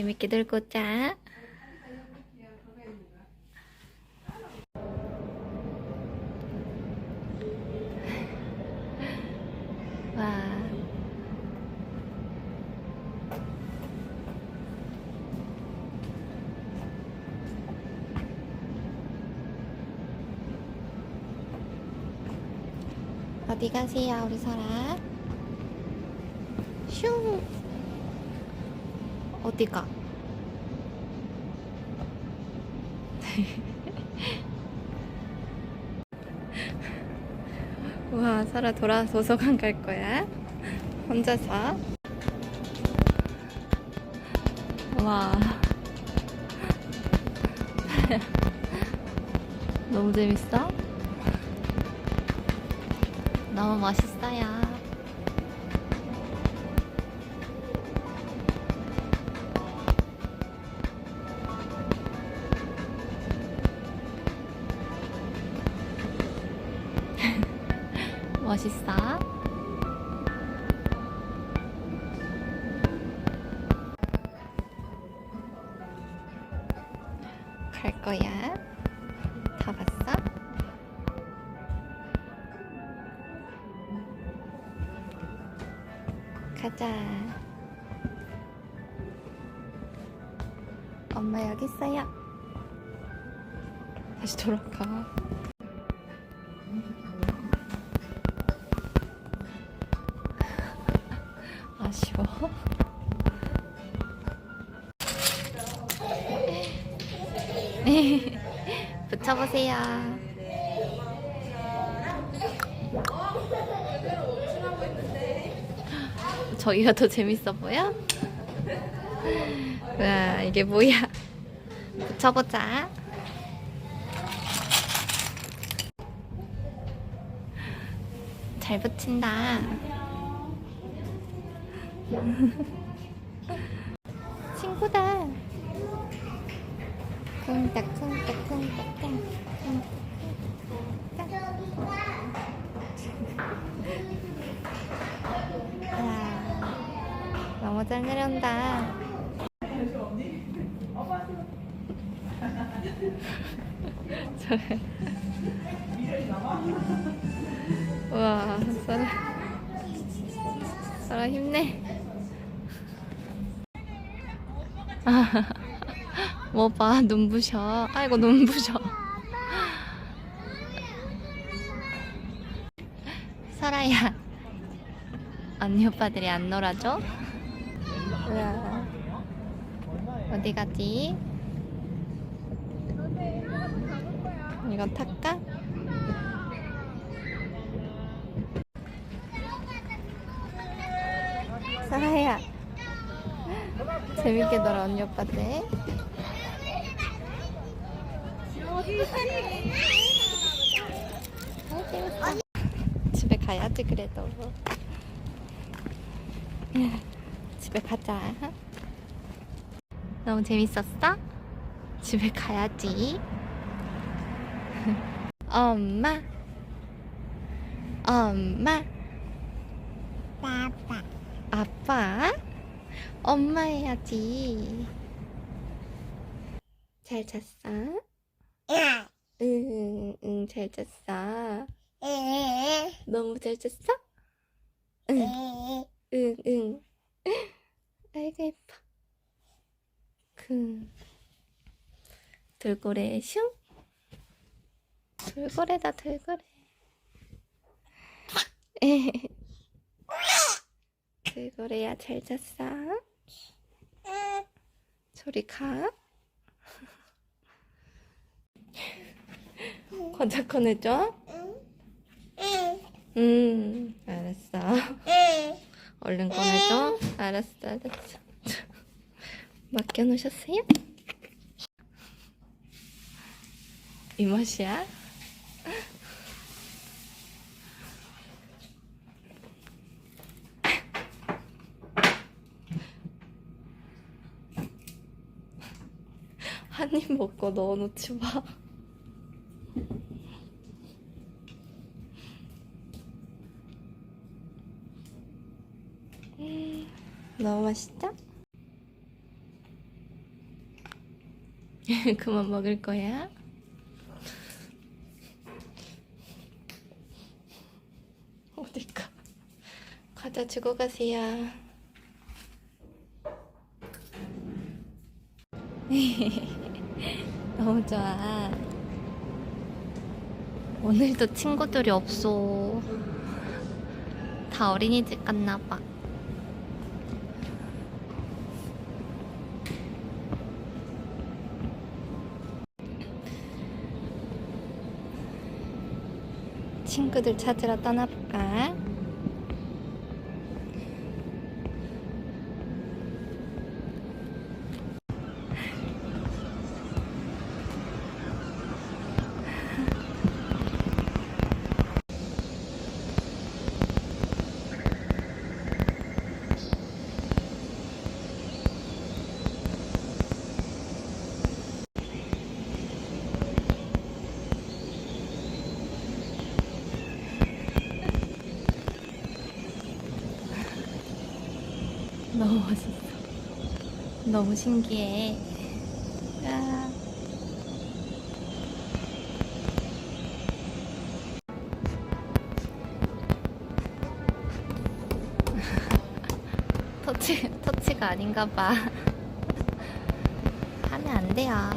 재밌게 놀고 자. 와. 어디 가세요, 우리 설아? 슝! 어디 가? 와, 설아 돌아 도서관 갈 거야? 혼자서? 와. 너무 재밌어? 너무 멋있어요. 거야? 다 봤어? 가자. 엄마 여기 있어요. 다시 돌아가. 아쉬워. 붙여보세요. 저기가 더 재밌어 보여? 와, 이게 뭐야? 붙여보자. 잘 붙인다. 친구다. 와, 너무 잘 내려온다. 저래. 와, 사라. 사라 힘내. 뭐 봐, 눈부셔. 아이고, 눈부셔. 설아야. 언니 오빠들이 안 놀아줘? 우와. 어디 가지? 이거 탈까? 설아야. 재밌게 놀아 언니 오빠들 아, 재밌어. 가야지 그래도 집에 가자 너무 재밌었어? 집에 가야지 엄마 엄마 아빠 아빠? 엄마 해야지. 잘 잤어? 야 응, 응, 잘 잤어. 에 너무 잘 잤어? 응, 에 응, 응. 아이고, 예뻐. 그, 돌고래 슝. 돌고래다, 돌고래. 돌고래야, 잘 잤어? 저리 가. 과자 꺼내줘? 음, 알았어. 얼른 꺼내줘. 알았어, 알았어. 맡겨놓으셨어요? 이 맛이야? 한 입 먹고 넣어놓지 마. 너무 맛있죠? 그만 먹을 거야? 어딜까? 과자 주고 가세요. 너무 좋아. 오늘도 친구들이 없어. 다 어린이집 갔나 봐. 친구들 찾으러 떠나볼까? 너무 멋있어. 너무 신기해. 아. 터치, 터치가 아닌가 봐. 하면 안 돼요.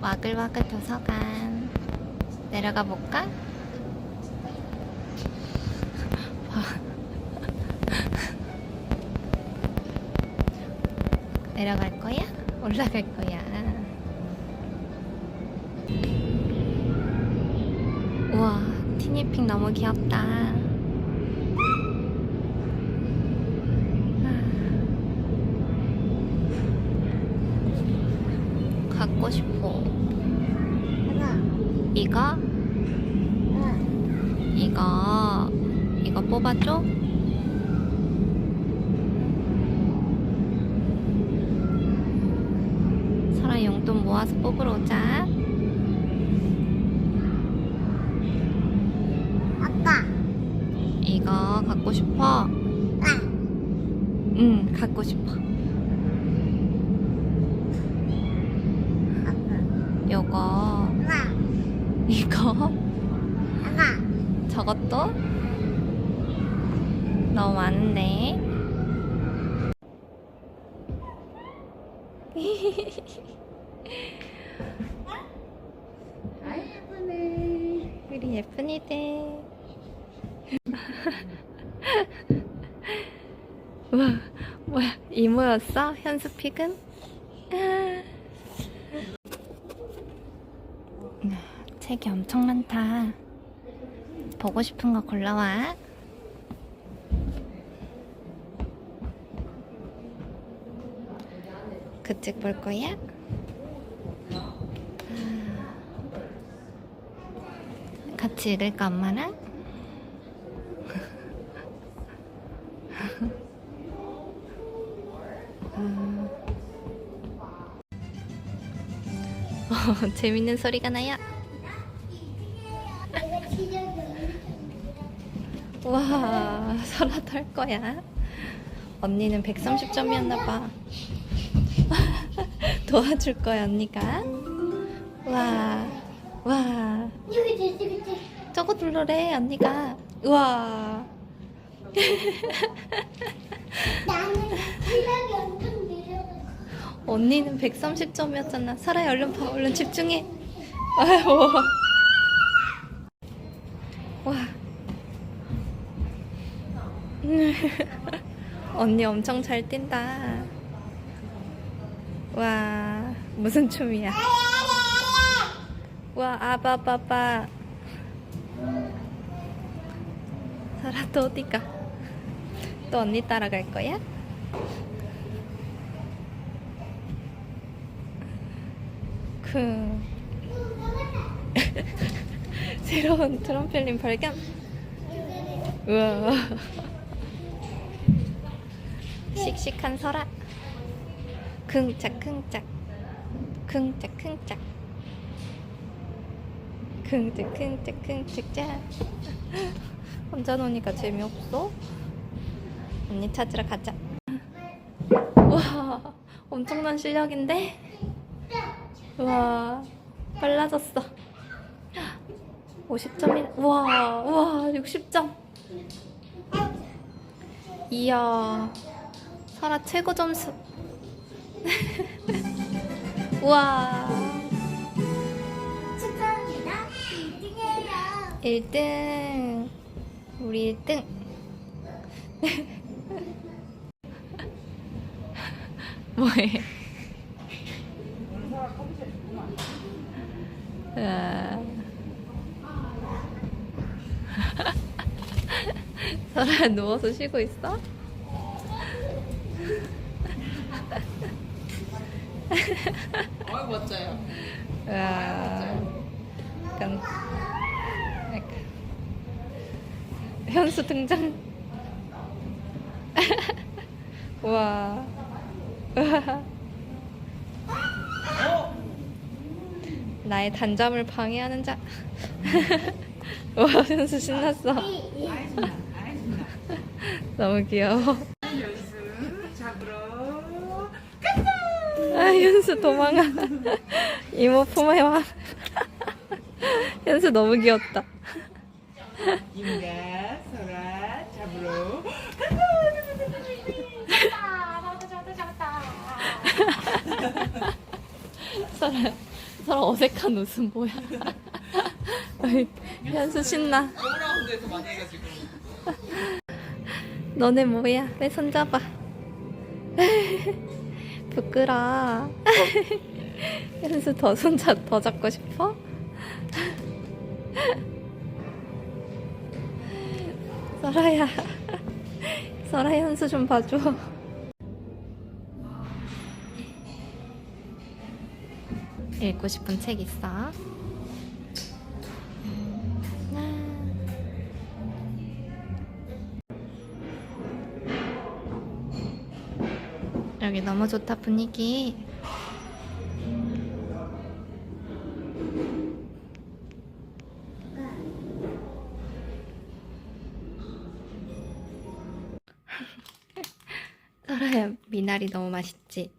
와글와글 도서관. 내려가 볼까? 내려갈 거야? 올라갈 거야? 우와, 티니핑 너무 귀엽다. 아. 갖고 싶어. 이거? 이거, 이거 뽑아줘? 설아 용돈 모아서 뽑으러 오자. 아빠, 이거 갖고 싶어? 아, 응, 갖고 싶어. 아빠, 요거, 이거, 하나, 저것도? 너무 많은데. 아이 예쁘네. 우리 예쁜이들. 우와, 뭐야, 이모였어? 현수픽은? 아. 책이 엄청 많다. 보고 싶은 거 골라와. 그 책 볼 거야? 같이 읽을까 엄마랑? 재밌는 소리가 나요. 와, 설아 탈 거야. 언니는 130점이었나 봐. 도와줄 거야, 언니가. 와, 와. 저거 눌러래, 언니가. 우와. 나는 언니는 130점이었잖아. 설아야, 얼른 봐. 얼른 집중해. 아유. 와. 언니 엄청 잘 뛴다. 와, 무슨 춤이야? 와, 아바바바. 설아, 또 어디 가? 또 언니 따라갈 거야? 그 새로운 트럼펠린 발견. 우와. 씩씩한 설아. 킁짝 킁짝. 킁짝 킁짝. 킁짝 킁짝 킁짝짝. 혼자 노니까 재미없어? 언니 찾으러 가자. 와, 엄청난 실력인데? 우와, 빨라졌어. 50점이, 우와, 우와, 60점. 이야, 설아 최고 점수. 우와, 축하합니다. 1등이에요. 1등. 우리 1등. 뭐해? 설아 누워서 쉬고 있어? 어이 멋져요. 와. 약간, 약간 현수 등장. 우와. 우와. 나의 단잠을 방해하는 자. 와, 현수 신났어. 너무 귀여워. 아, 현수 도망가. 이모 품에 와. 현수 너무 귀엽다. 임가 소라 잡으러 설아, 설아 어색한 웃음 뭐야? 현수 신나. 올라운드에서 많이 해가지고 너네 뭐야? 내 손잡아. 부끄러. 현수 더 손잡 더 잡고 싶어? 설아야. 설아 현수 좀 봐줘. 읽고 싶은 책 있어? 아. 여기 너무 좋다 분위기. 설아야 미나리 너무 맛있지?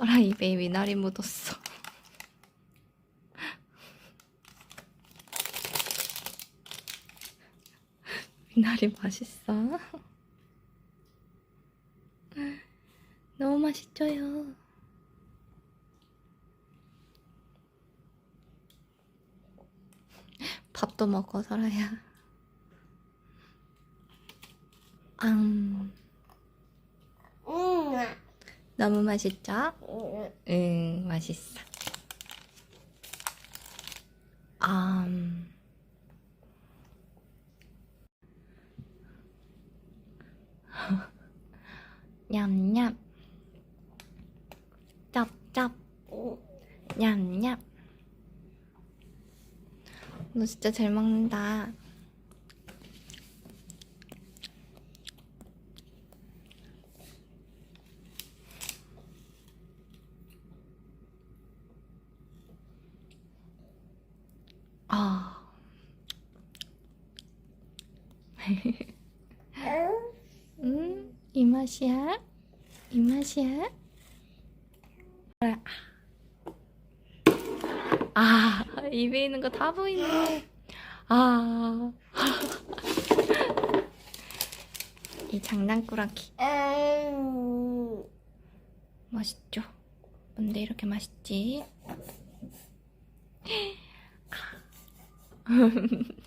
설아 입에 미나리 묻었어. 미나리 맛있어? 너무 맛있죠요. 밥도 먹어. 음, 응. 너무 맛있죠? 응. 응, 맛있어. 음. 냠냠. 짭짭. 냠냠. 너 진짜 잘 먹는다. 아. 음, 이 맛이야? 이 맛이야? 아, 입에 있는 거 다 보이네. 아. 이 장난꾸러기. 음. 맛있죠? 뭔데 이렇게 맛있지?